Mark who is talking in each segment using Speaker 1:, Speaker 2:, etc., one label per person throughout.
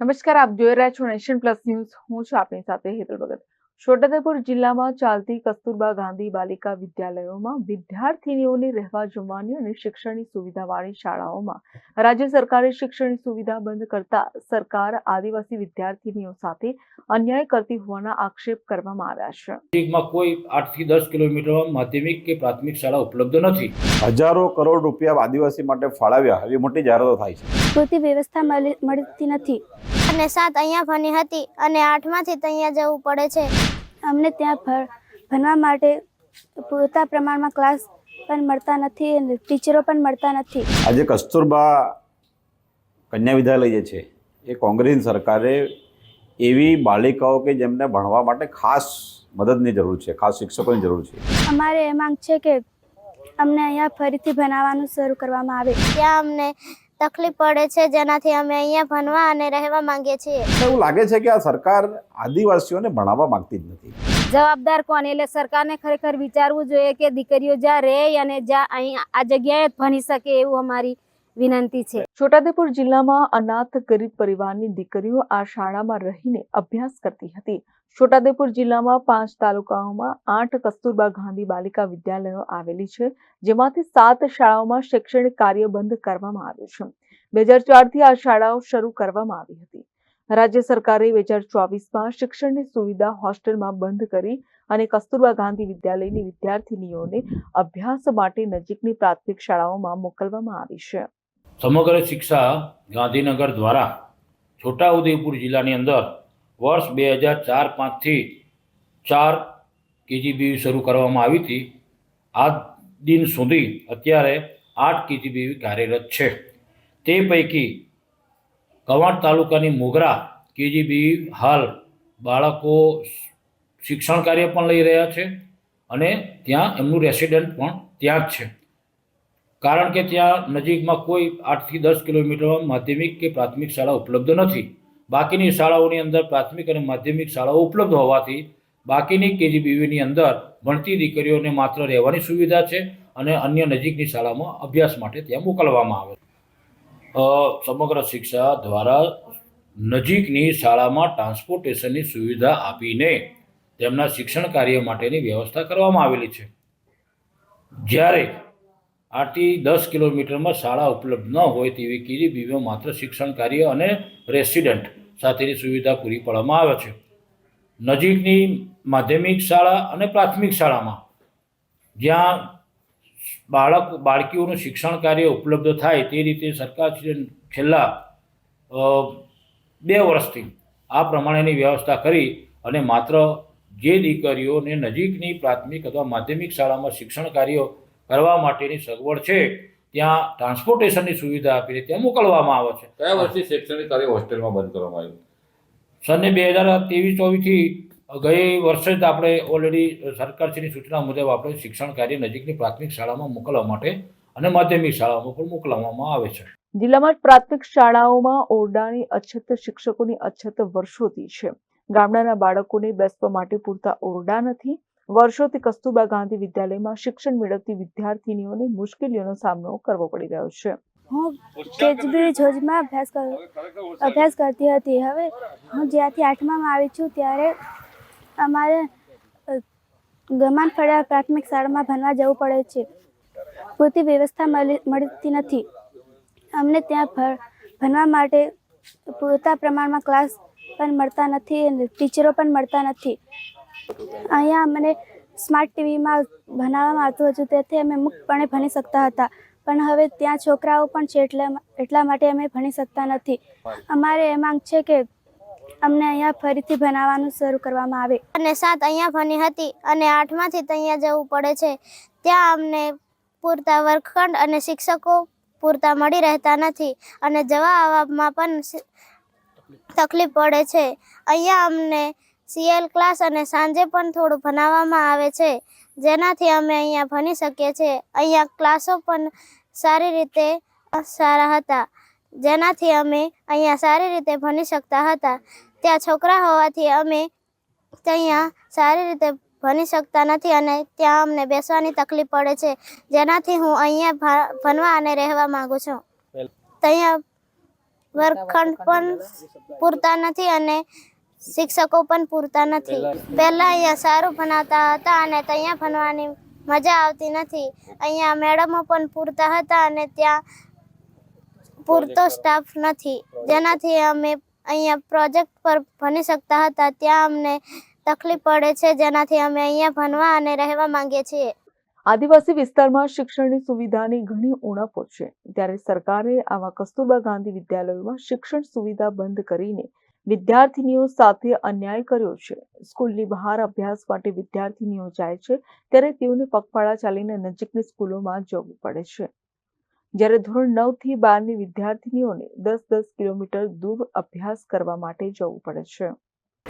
Speaker 1: નમસ્કાર આપ જોઈ રહ્યા છો નેશન પ્લસ ન્યૂઝ. હું છું આપની સાથે હેતલ ભગત. છોટાઉદેપુર જિલ્લામાં ચાલતી કસ્તુરબા ગાંધી બાલિકા વિદ્યાલયોમાં વિદ્યાર્થીનીઓને રહેવા જમવાની અને શિક્ષણની સુવિધાવાળી શાળાઓમાં રાજ્ય સરકારે શિક્ષણની સુવિધા બંધ કરતા સરકાર આદિવાસી વિદ્યાર્થીનીઓ સાથે અન્યાય કરતી હોવાના આક્ષેપ કરવામાં આવ્યા છે.
Speaker 2: કોઈ આઠથી દસ કિલોમીટરમાં માધ્યમિક કે પ્રાથમિક શાળા ઉપલબ્ધ નથી.
Speaker 3: હજારો કરોડ રૂપિયા આદિવાસી માટે ફાળવ્યા. એવી મોટી જાહેરાતો થાય છે.
Speaker 4: પૂરતી વ્યવસ્થા મળી મળતી નથી.
Speaker 5: અને સાત અહીંયા ભણી હતી અને આઠમાંથી અહીંયા જવું પડે છે.
Speaker 4: અમને ત્યાં ભ- ભણવા માટે પૂરતા પ્રમાણમાં ક્લાસ પણ મળતા નથી અને ટીચરો પણ મળતા નથી.
Speaker 3: આજે કસ્તુરબા કન્યા વિદ્યાલય જે છે એ કોંગ્રેસ સરકારે એવી બાલિકાઓ કે જેમને ભણવા માટે ખાસ મદદની જરૂર છે ખાસ શિક્ષકોની જરૂર છે.
Speaker 4: અમારે એ માંગ છે કે અમને અહીંયા ફરીથી ભણાવવાનું શરૂ કરવામાં આવે.
Speaker 5: ત્યાં અમને તકલીફ પડે છે જેનાથી અમે અહીંયા ભણવા અને રહેવા માંગીએ છીએ.
Speaker 3: એવું લાગે છે કે આ સરકાર આદિવાસીઓને ભણાવવા માંગતી જ નથી.
Speaker 6: જવાબદાર કોણ? એટલે સરકારને ખરેખર વિચારવું જોઈએ કે દીકરીઓ જ્યાં રહે અને જ્યાં અહીં આ જગ્યાએ ભણી શકે એવું અમારી વિનંતી છે.
Speaker 1: છોટાઉદેપુર જિલ્લામાં અનાથ ગરીબ પરિવારની દીકરીઓ આ શાળામાં રહીને અભ્યાસ કરતી હતી. છોટાઉદેપુર જિલ્લામાં પાંચ તાલુકાઓમાં આઠ કસ્તુરબા ગાંધી બાલિકા વિદ્યાલયો આવેલી છે, જેમાંથી સાત શાળાઓમાં શૈક્ષણિક કાર્ય બંધ કરવામાં આવ્યું છે. બે હજાર ચારથી આ શાળાઓ શરૂ કરવામાં આવી હતી. રાજ્ય સરકારે બે હજાર ચોવીસમાં શિક્ષણની સુવિધા હોસ્ટેલમાં બંધ કરી અને કસ્તુરબા ગાંધી વિદ્યાલયની વિદ્યાર્થીનીઓને અભ્યાસ માટે નજીકની પ્રાથમિક શાળાઓમાં મોકલવામાં આવી છે.
Speaker 2: સમગ્ર શિક્ષા ગાંધીનગર દ્વારા છોટાઉદેપુર જિલ્લાની અંદર વર્ષ બે હજાર ચાર પાંચથી ચાર કેજીબીવી શરૂ કરવામાં આવી હતી. આ દિન સુધી અત્યારે આઠ કેજીબીવી કાર્યરત છે. તે પૈકી કવાંટ તાલુકાની મોગરા કેજીબી હાલ બાળકો શિક્ષણ કાર્ય પણ લઈ રહ્યા છે અને ત્યાં એમનું રેસિડન્ટ પણ ત્યાં જ છે. કારણ કે ત્યાં નજીકમાં કોઈ આઠથી દસ કિલોમીટરમાં માધ્યમિક કે પ્રાથમિક શાળા ઉપલબ્ધ નથી. બાકીની શાળાઓની અંદર પ્રાથમિક અને માધ્યમિક શાળાઓ ઉપલબ્ધ હોવાથી બાકીની કેજીબીવીની અંદર ભણતી દીકરીઓને માત્ર રહેવાની સુવિધા છે અને અન્ય નજીકની શાળામાં અભ્યાસ માટે ત્યાં મોકલવામાં આવે સમગ્ર શિક્ષા દ્વારા નજીકની શાળામાં ટ્રાન્સપોર્ટેશનની સુવિધા આપીને તેમના શિક્ષણ કાર્ય માટેની વ્યવસ્થા કરવામાં આવેલી છે. જ્યારે આઠથી દસ કિલોમીટરમાં શાળા ઉપલબ્ધ ન હોય તેવી કેજીબીવીમાં માત્ર શિક્ષણ કાર્ય અને રેસિડન્ટ સાથેની સુવિધા પૂરી પાડવામાં આવે છે. નજીકની માધ્યમિક શાળા અને પ્રાથમિક શાળામાં જ્યાં બાળક, બાળકીઓનું શિક્ષણ કાર્ય ઉપલબ્ધ થાય તે રીતે સરકાર છેલ્લા બે વર્ષથી આ પ્રમાણેની વ્યવસ્થા કરી અને માત્ર જે દીકરીઓને નજીકની પ્રાથમિક અથવા માધ્યમિક શાળામાં શિક્ષણ કાર્યો કરવા માટેની સગવડ છે ત્યાં ટ્રાન્સપોર્ટેશનની સુવિધા આપીને ત્યાં મોકલવામાં આવે છે.
Speaker 7: કયા વર્ષથી શૈક્ષણિક કાર્ય હોસ્ટેલમાં બંધ કરવામાં આવ્યું?
Speaker 2: સને બે હજાર ત્રેવીસ ચોવીસથી ગઈ વર્ષે જ આપણે ઓલરેડી સરકારશ્રીની સૂચના મુજબ આપણે શિક્ષણ કાર્ય નજીકની પ્રાથમિક શાળામાં મોકલવા માટે અને માધ્યમિક શાળાઓમાં પણ મોકલવામાં આવે છે.
Speaker 1: જિલ્લામાં પ્રાથમિક શાળાઓમાં ઓરડાની અછત શિક્ષકોની અછત વર્ષોથી છે. ગામડાના બાળકોને બેસવા માટે પૂરતા ઓરડા નથી વર્ષોથી કસ્તુરબા ગાંધી વિદ્યાલયમાં શિક્ષણ મેળવતી વિદ્યાર્થીનીઓને મુશ્કેલીઓનો સામનો કરવો પડી રહ્યો છે.
Speaker 4: હું કેજબી જોજમાં અભ્યાસ કર અભ્યાસ કરતી હતી. હવે હું જ્યાંથી આઠમામાં આવી છું ત્યારે અમારે ગમાન ફળિયા પ્રાથમિક શાળામાં ભણવા જવું પડે છે. પૂરતી વ્યવસ્થા મળી મળતી નથી. અમને ત્યાં ભણવા માટે પૂરતા પ્રમાણમાં ક્લાસ પણ મળતા નથી અને ટીચરો પણ મળતા નથી. અહીંયા અમને સ્માર્ટ ટીવીમાં ભણાવવામાં આવતું હતું, તેથી અમે મુક્તપણે ભણી શકતા હતા. પણ હવે ત્યાં છોકરાઓ પણ છે એટલે એટલા માટે અમે ભણી શકતા નથી. અમારે એ માંગ છે કે અમને અહીંયા ફરીથી ભણાવવાનું શરૂ કરવામાં આવે.
Speaker 5: અને સાત અહીંયા ભણી હતી અને આઠમાંથી ત્યાં જવું પડે છે. ત્યાં અમને પૂરતા વર્ગખંડ અને શિક્ષકો પૂરતા મળી રહેતા નથી અને જવા આવવામાં પણ તકલીફ પડે છે. અહીંયા અમને સીએલ ક્લાસ અને સાંજે પણ થોડું ભણાવવામાં આવે છે. જેનાથી અમે અહીંયા ભણી શકીએ છીએ. અહીંયા ક્લાસો પણ સારી રીતે સારા હતા. જેનાથી અમે અહીંયા સારી રીતે ભણી શકતા હતા. ત્યાં છોકરા હોવાથી અમે ત્યાં સારી રીતે ભણી શકતા નથી અને ત્યાં અમને બેસવાની તકલીફ પડે છે. જેનાથી હું અહીંયા ભા- ભણવા અને રહેવા માંગુ છું. ત્યાં વર્ગખંડ પણ પૂરતા નથી અને શિક્ષકો પણ પૂરતા નથી. પહેલા અહીંયા સારું ભણાવતા હતા અને ત્યાં ભણવાની મજા આવતી નથી. અહીંયા મેડમો પણ પૂરતા હતા અને ત્યાં પૂરતો સ્ટાફ નથી. જેનાથી અમે અહીંયા પ્રોજેક્ટ પર ભણી શકતા હતા. ત્યાં અમને તકલીફ પડે છે. જેનાથી અમે અહીંયા ભણવા અને રહેવા માંગીએ છીએ.
Speaker 1: આદિવાસી વિસ્તારમાં શિક્ષણની સુવિધાની ઘણી ઉણપો છે. ત્યારે સરકારે આવા કસ્તુરબા ગાંધી વિદ્યાલયોમાં શિક્ષણ સુવિધા બંધ કરીને વિદ્યાર્થીનીઓ સાથે અન્યાય કર્યો છે. સ્કૂલની બહાર અભ્યાસ માટે વિદ્યાર્થીનીઓ જાય છે ત્યારે તેઓને પગપાળા ચાલીને નજીકની સ્કૂલોમાં જવું પડે છે. જ્યારે ધોરણ નવથી બારની વિદ્યાર્થીનીઓને દસ દસ કિલોમીટર દૂર અભ્યાસ કરવા માટે જવું પડે છે.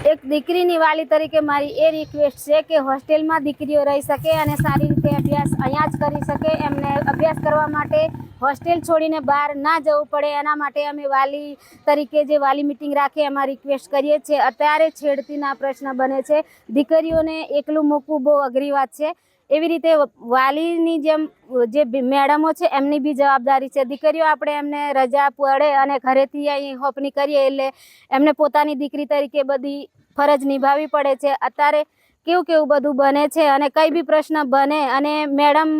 Speaker 6: એક દીકરીની વાલી તરીકે મારી એ રિક્વેસ્ટ છે કે હોસ્ટેલમાં દીકરીઓ રહી શકે અને સારી રીતે અભ્યાસ અહીંયા જ કરી શકે. એમને અભ્યાસ કરવા માટે હોસ્ટેલ છોડીને બહાર ના જવું પડે. એના માટે અમે વાલી તરીકે જે વાલી મિટિંગ રાખી એમાં રિક્વેસ્ટ કરીએ છીએ. અત્યારે છેડતીના પ્રશ્ન બને છે. દીકરીઓને એકલું મૂકવું બહુ અઘરી વાત છે. એવી રીતે વાલીની જેમ, જે મેડમો છે, એમની બી જવાબદારી છે. દીકરીઓ આપણે એમને રજા પડે અને ઘરેથી અહીં હોપની કરીએ એટલે એમને પોતાની દીકરી તરીકે બધી ફરજ નિભાવવી પડે છે. અત્યારે કેવું કેવું બધું બને છે અને કઈ બી પ્રશ્ન બને અને મેડમ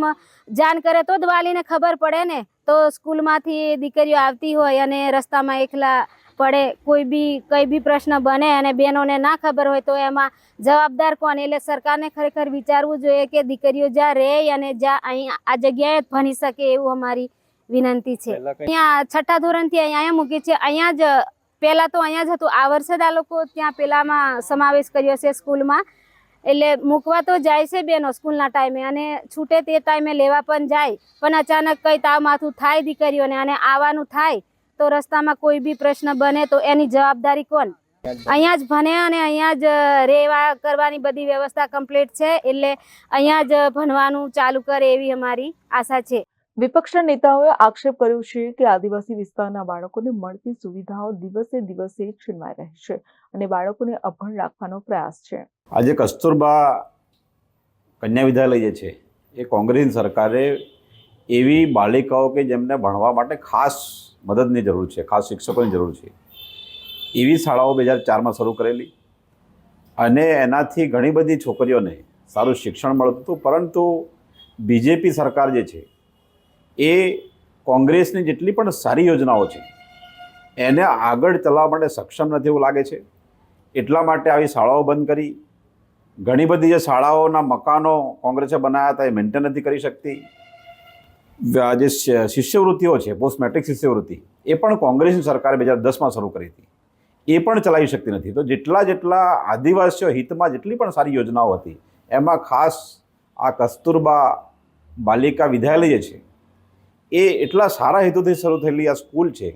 Speaker 6: જાણ કરે તો જ વાલીને ખબર પડે ને. તો સ્કૂલમાંથી દીકરીઓ આવતી હોય અને રસ્તામાં એકલા પડે કોઈ બી કઈ બી પ્રશ્ન બને અને બહેનોને ના ખબર હોય તો એમાં જવાબદાર કોણ? એટલે સરકારને ખરેખર વિચારવું જોઈએ કે દીકરીઓ જ્યાં રહે અને જ્યાં અહીં આ જગ્યાએ ભણી શકે એવું અમારી વિનંતી છે. અહીંયા છઠ્ઠા ધોરણથી અહીંયા મૂકી છે અહીંયા જ પહેલાં તો અહીંયા જ હતું. આ વર્ષે જ આ લોકો ત્યાં પેલામાં સમાવેશ કર્યો છે સ્કૂલમાં. એટલે મૂકવા તો જાય છે બેનો સ્કૂલના ટાઈમે અને છૂટે તે ટાઈમે લેવા પણ જાય. પણ અચાનક કંઈ તાવ માથું થાય દીકરીઓને અને આવવાનું થાય તો રસ્તામાં કોઈ બી પ્રશ્ન બને તો એની જવાબદારી કોણ? અહીંયા જ ભણે અને અહીંયા જ રહેવા કરવાની બધી વ્યવસ્થા કમ્પ્લીટ છે એટલે અહીંયા જ ભણવાનું ચાલુ કરે એવી અમારી આશા છે.
Speaker 1: વિપક્ષના નેતાઓએ આક્ષેપ કર્યો છે કે આદિવાસી વિસ્તારના બાળકોને મળતી સુવિધાઓ દિવસે દિવસે છીનવાઈ રહી છે અને બાળકોને અભણ રાખવાનો પ્રયાસ છે.
Speaker 3: આજે કસ્તુરબા કન્યા વિદ્યાલય જે છે એ કોંગ્રેસ સરકારે એવી બાલિકાઓ કે જેમને ભણવા માટે ખાસ મદદની જરૂર છે, ખાસ શિક્ષકોની જરૂર છે. એવી શાળાઓ બે હજાર ચારમાં શરૂ કરેલી અને એનાથી ઘણી બધી છોકરીઓને સારું શિક્ષણ મળતું હતું, પરંતુ બીજેપી સરકાર જે છે, એ કોંગ્રેસની જેટલી પણ સારી યોજનાઓ છે, એને આગળ ચલાવવા માટે સક્ષમ નથી એવું લાગે છે. એટલા માટે આવી શાળાઓ બંધ કરી. ઘણી બધી જે શાળાઓના મકાનો કોંગ્રેસે બનાવ્યા હતા, એ મેન્ટેન નથી કરી શકતી. જે શિષ્યવૃત્તિઓ છે પોસ્ટ મેટ્રિક શિષ્યવૃત્તિ, એ પણ કોંગ્રેસની સરકારે બે હજાર દસમાં શરૂ કરી હતી. એ પણ ચલાવી શકતી નથી. તો જેટલા જેટલા આદિવાસીઓ હિતમાં જેટલી પણ સારી યોજનાઓ હતી, એમાં ખાસ આ કસ્તુરબા બાલિકા વિદ્યાલય જે છે, એ એટલા સારા હેતુથી શરૂ થયેલી આ સ્કૂલ છે,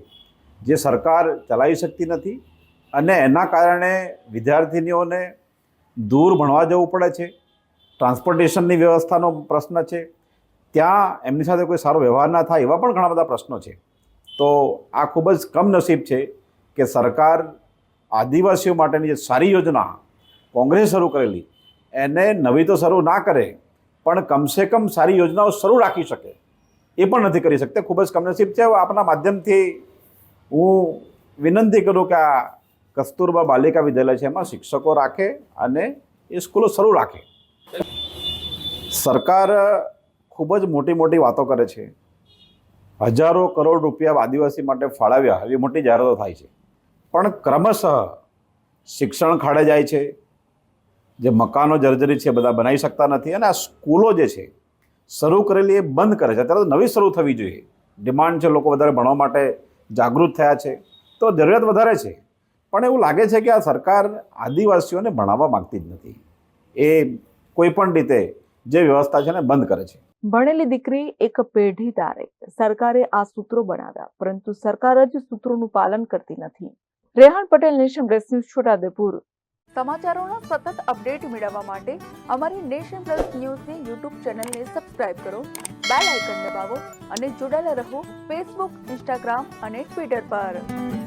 Speaker 3: જે સરકાર ચલાવી શકતી નથી અને એના કારણે વિદ્યાર્થીનીઓને દૂર ભણવા જવું પડે છે, ટ્રાન્સપોર્ટેશનની વ્યવસ્થાનો પ્રશ્ન છે ત્યાં એમની સાથે કોઈ સારો વ્યવહાર ના થાય એવા પણ ઘણા બધા પ્રશ્નો છે. તો આ ખૂબ જ કમનસીબ છે કે સરકાર આદિવાસીઓ માટેની જે સારી યોજના કોંગ્રેસે શરૂ કરેલી, એને નવી તો શરૂ ના કરે, પણ કમસે કમ સારી યોજનાઓ શરૂ રાખી શકે, એ પણ નથી કરી શકતા. ખૂબ જ કમનસીબ છે. આપના માધ્યમથી હું વિનંતી કરું કે આ કસ્તુરબા બાલિકા વિદ્યાલય છે, એમાં શિક્ષકો રાખે અને એ સ્કૂલો શરૂ રાખે. સરકાર ખૂબ જ મોટી મોટી વાતો કરે છે. હજારો કરોડ રૂપિયા આદિવાસી માટે ફાળવ્યા, એવી મોટી જાહેરાતો થાય છે. પણ ક્રમશઃ શિક્ષણ ખાડે જાય છે. જે મકાનો જર્જરી છે, બધા બનાવી શકતા નથી. અને આ સ્કૂલો જે છે, શરૂ કરેલી એ બંધ કરે છે. અત્યારે તો નવી શરૂ થવી જોઈએ. ડિમાન્ડ છે લોકો વધારે ભણવા માટે જાગૃત થયા છે. તો જરૂરિયાત વધારે છે. પણ એવું લાગે છે કે આ સરકાર આદિવાસીઓને ભણાવવા માગતી જ નથી. એ કોઈ પણ રીતે જે વ્યવસ્થા છે ને બંધ કરે છે.
Speaker 1: ભણેલી દીકરી એક પેઢી તારે સરકારે આ સૂત્રો બનાવ્યા, પરંતુ સરકાર જ સૂત્રોનું પાલન કરતી નથી. Rehan Patel, nation press news, Chhota Udaipur. સમાચારોના સતત અપડેટ મેળવવા માટે અમારી નેશન પ્લસ ન્યૂઝની યુટ્યુબ ચેનલને સબસ્ક્રાઇબ કરો, બેલ આઇકન દબાવો અને જોડાયેલા રહો ફેસબુક, ઇન્સ્ટાગ્રામ અને ટ્વિટર પર.